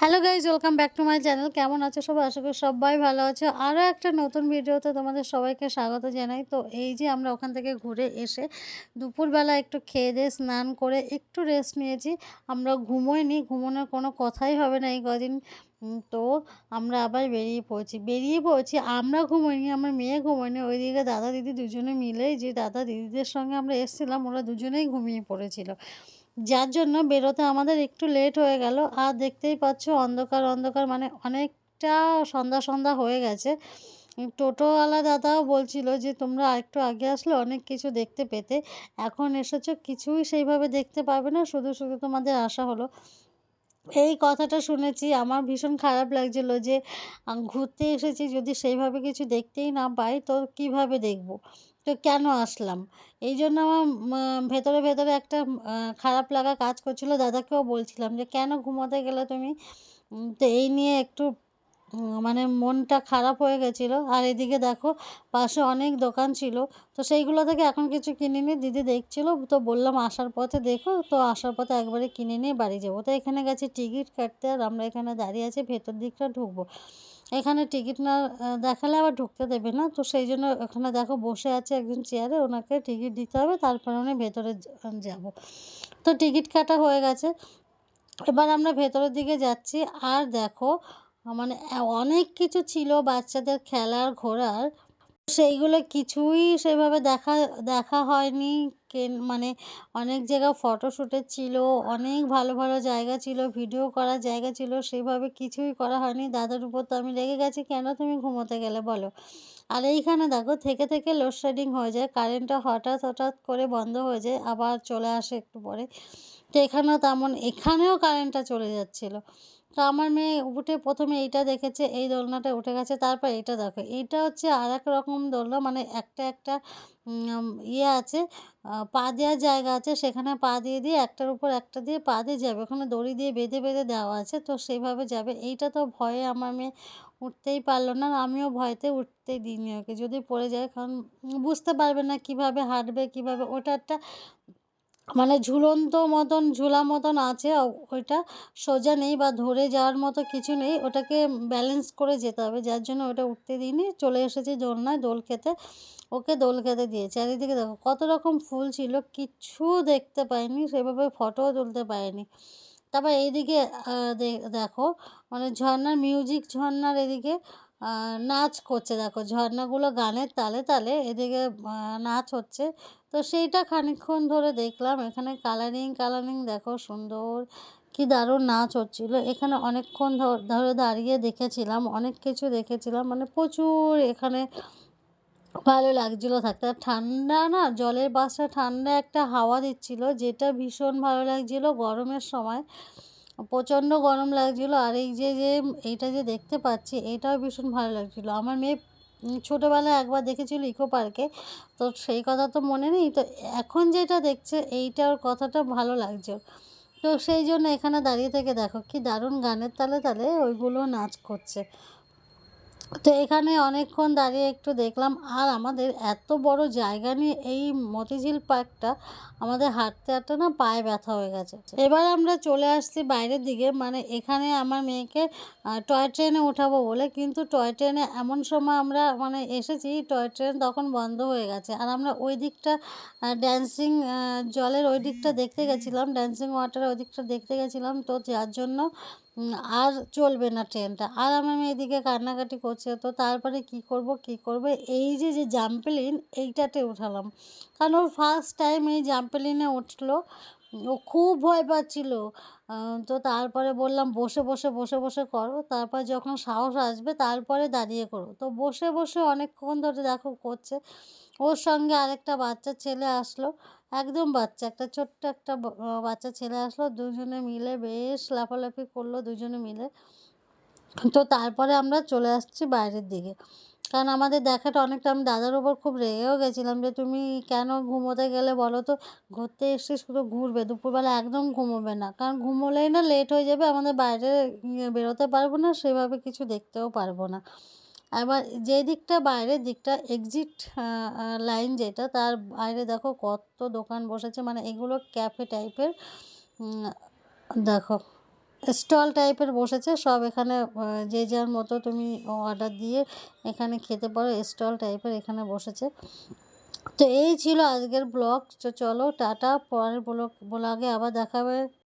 Hello guys welcome back to my channel কেমন আছো সবাই? আশা করি সবাই ভালো আছো। আরও একটা নতুন ভিডিওতে তোমাদের সবাইকে স্বাগত জানাই। তো এই যে আমরা ওখান থেকে ঘুরে এসে দুপুরবেলা একটু খেয়ে দিয়ে স্নান করে একটু রেস্ট নিয়েছি। আমরা ঘুমোইনি, ঘুমোনোর কোনো কথাই হবে না এই কদিন। তো আমরা আবার বেরিয়ে পড়ছি। বেরিয়ে পড়েছি, আমরা ঘুমোইনি, আমার মেয়ে ঘুমোয়নি। ওইদিকে দাদা দিদি দুজনে মিলেই যে দাদা দিদিদের সঙ্গে আমরা এসেছিলাম, ওরা দুজনেই ঘুমিয়ে পড়েছিল। যার জন্য বেরোতে আমাদের একটু লেট হয়ে গেল। আর দেখতেই পাচ্ছ অন্ধকার অন্ধকার মানে অনেকটা সন্ধ্যা সন্ধ্যা হয়ে গেছে। টোটোওয়ালা দাদাও বলছিল যে, তোমরা আরেকটু আগে আসলে অনেক কিছু দেখতে পেতে। এখন এসেছ, কিছুই সেইভাবে দেখতে পাবে না। শুধু শুধু তোমাদের আশা হলো। এই কথাটা শুনেছি। আমার ভীষণ খারাপ লাগছিল যে ঘুরতে এসেছি, যদি সেইভাবে কিছু দেখতেই না পাই, তো কীভাবে দেখব? তো কেন আসলাম? এই জন্য আমার ভেতরে ভেতরে একটা খারাপ লাগা কাজ করছিল। দাদাকেও বলছিলাম যে, কেন ঘুমোতে গেলে তুমি? তো এই নিয়ে একটু মানে মনটা খারাপ হয়ে গেছিল। আর এদিকে দেখো, পাশে অনেক দোকান ছিল। তো সেইগুলো থেকে এখন কিছু কিনিনি দিদি দেখছিলো। তো বললাম, আসার পথে দেখো। তো আসার পথে একবারে কিনে নিয়ে বাড়ি যাব। তো এখানে গেছি, টিকিট কাটতে। আর আমরা এখানে দাঁড়িয়ে আছি, ভেতর দিকটা ঢুকবো। এখানে টিকিট না দেখালে আবার ঢুকতে দেবে না। তো সেই জন্য ওখানে দেখো বসে আছে একজন চেয়ারে, ওনাকে টিকিট দিতে হবে, তারপরে উনি ভেতরে যাব। তো টিকিট কাটা হয়ে গেছে। এবার আমরা ভেতরের দিকে যাচ্ছি। আর দেখো মানে অনেক কিছু ছিল বাচ্চাদের খেলার ঘোরার। সেইগুলো কিছুই সেভাবে দেখা দেখা হয়নি। কেন মানে অনেক জায়গা ফটোশ্যুটের ছিল, অনেক ভালো ভালো জায়গা ছিল ভিডিও করার জায়গা ছিল, সেভাবে কিছুই করা হয়নি। দাদার উপর তো আমি রেগে গেছি, কেন তুমি ঘুমোতে গেলে বলো? আর এইখানে দেখো, থেকে থেকে লোডশেডিং হয়ে যায় কারেন্টটা হঠাৎ হঠাৎ করে বন্ধ হয়ে যায়, আবার চলে আসে একটু পরে। তো এখানেও তেমন, এখানেও কারেন্টটা চলে যাচ্ছিল। তো আমার মেয়ে উঠে প্রথমে এইটা দেখেছে, এই দোলনাটা উঠে গেছে, তারপর এইটা দেখো। এইটা হচ্ছে আর এক রকম দোলনা মানে একটা একটা ইয়ে আছে পা দেওয়ার জায়গা আছে, সেখানে পা দিয়ে দিয়ে একটার উপর একটা দিয়ে পা দিয়ে যাবে। ওখানে দড়ি দিয়ে বেঁধে বেঁধে দেওয়া আছে, তো সেইভাবে যাবে। এইটা তো ভয়ে আমার মেয়ে উঠতেই পারল না, আমিও ভয়তে উঠতেই দিইনি ওকে। যদি পড়ে যায়, কারণ বুঝতে পারবে না কীভাবে হাঁটবে, কীভাবে, ওটা একটা মানে ঝুলন্ত মতন, ঝুলা মতন আছে ওইটা সোজা নেই বা ধরে যাওয়ার মতো কিছু নেই। ওটাকে ব্যালেন্স করে যেতে হবে। যার জন্য ওটা উঠতে দিইনি। চলে এসেছি দোলনায় দোল খেতে। ওকে দোল খেতে দিয়ে চারিদিকে দেখো কত রকম ফুল ছিল। কিচ্ছু দেখতে পাইনি। সেভাবে ফটোও তুলতে পারিনি। তারপর এইদিকে দেখো মানে ঝর্নার মিউজিক ঝর্নার এদিকে নাচ করছে। দেখো ঝর্নাগুলো গানের তালে তালে এদিকে নাচ হচ্ছে। তো সেইটা খানিকক্ষণ ধরে দেখলাম, এখানে কালারিং কালারিং, দেখো সুন্দর, কি দারুণ নাচ হচ্ছিল। এখানে অনেকক্ষণ ধরে দাঁড়িয়ে দেখেছিলাম, অনেক কিছু দেখেছিলাম। মানে প্রচুর এখানে ভালো লাগছিল থাকতে। আর ঠান্ডা না, জলের বাসটা ঠান্ডা একটা হাওয়া দিচ্ছিল, যেটা ভীষণ ভালো লাগছিল গরমের সময়। প্রচণ্ড গরম লাগছিল আর এই যে যে এইটা যে দেখতে পাচ্ছি, এটাও ভীষণ ভালো লাগছিল। আমার মেয়ে ছোটোবেলায় একবার দেখেছিল ইকো পার্কে। তো সেই কথা তো মনে নেই। তো এখন যেটা দেখছে এইটার কথাটা ভালো লাগছে। তো সেই জন্য এখানে দাঁড়িয়ে থেকে দেখো, কি দারুণ গানের তালে তালে ওইগুলো নাচ করছে। তো এখানে অনেকক্ষণ দাঁড়িয়ে একটু দেখলাম, আর আমাদের এত বড় জায়গা নিয়ে এই মতিঝিল পার্কটা আমাদের হাঁটতে হাঁটতে না পায়ে ব্যথা হয়ে গেছে। এবার আমরা চলে আসছি বাইরের দিকে মানে এখানে আমার মেয়েকে টয় ট্রেনে উঠাবো বলে, কিন্তু টয় ট্রেনে এমন সময় আমরা মানে এসেছি, টয় ট্রেন তখন বন্ধ হয়ে গেছে। আর আমরা ওই দিকটা ড্যান্সিং জলের ওই দিকটা দেখতে গেছিলাম ড্যান্সিং ওয়াটারের ওই দিকটা দেখতে গেছিলাম, তো যার জন্য আর চলবে না ট্রেনটা। আর আমার মেয়ে এদিকে কান্নাকাটি করছে, তো তারপরে কি করব কি করব? এই যে যে জাম্পেলিন, এইটাতে উঠালাম। কারণ ওর ফার্স্ট টাইম এই জাম্পেলিনে উঠল ও খুব ভয় পাচ্ছিল। তো তারপরে বললাম, বসে বসে বসে বসে করো। তারপর যখন সাহস আসবে, তারপরে দাঁড়িয়ে করো। তো বসে বসে অনেকক্ষণ ধরে দেখো করছে। ওর সঙ্গে আরেকটা বাচ্চা ছেলে আসলো। একদম বাচ্চা, একটা ছোট্ট একটা বাচ্চা ছেলে আসলো। দুজনে মিলে বেশ লাফালাফি করল, দুজনে মিলে। তো তারপরে আমরা চলে আসছি বাইরের দিকে। কারণ আমাদের দেখাটা অনেকটা, আমি দাদার ওপর খুব রেগেও গেছিলাম যে, তুমি কেন ঘুমোতে গেলে বলো তো? ঘুরতে এসে শুধু ঘুরবে, দুপুরবেলা একদম ঘুমোবে না। কারণ ঘুমোলেই না লেট হয়ে যাবে, আমাদের বাইরে ইয়ে বেরোতে পারব না, সেভাবে কিছু দেখতেও পারব না। এবার যে দিকটা বাইরের দিকটা এক্সিট লাইন যেটা, তার বাইরে দেখো কত দোকান বসেছে মানে এগুলো ক্যাফে টাইপের দেখো। স্টল টাইপের বসেছে, সব এখানে যে যার মতো তুমি অর্ডার দিয়ে এখানে খেতে পারো, স্টল টাইপের এখানে বসেছে। তো এই ছিল আজকের ব্লগ, তো চলো, টাটা, পরের ব্লগ, ব্লগে আবার দেখাবে।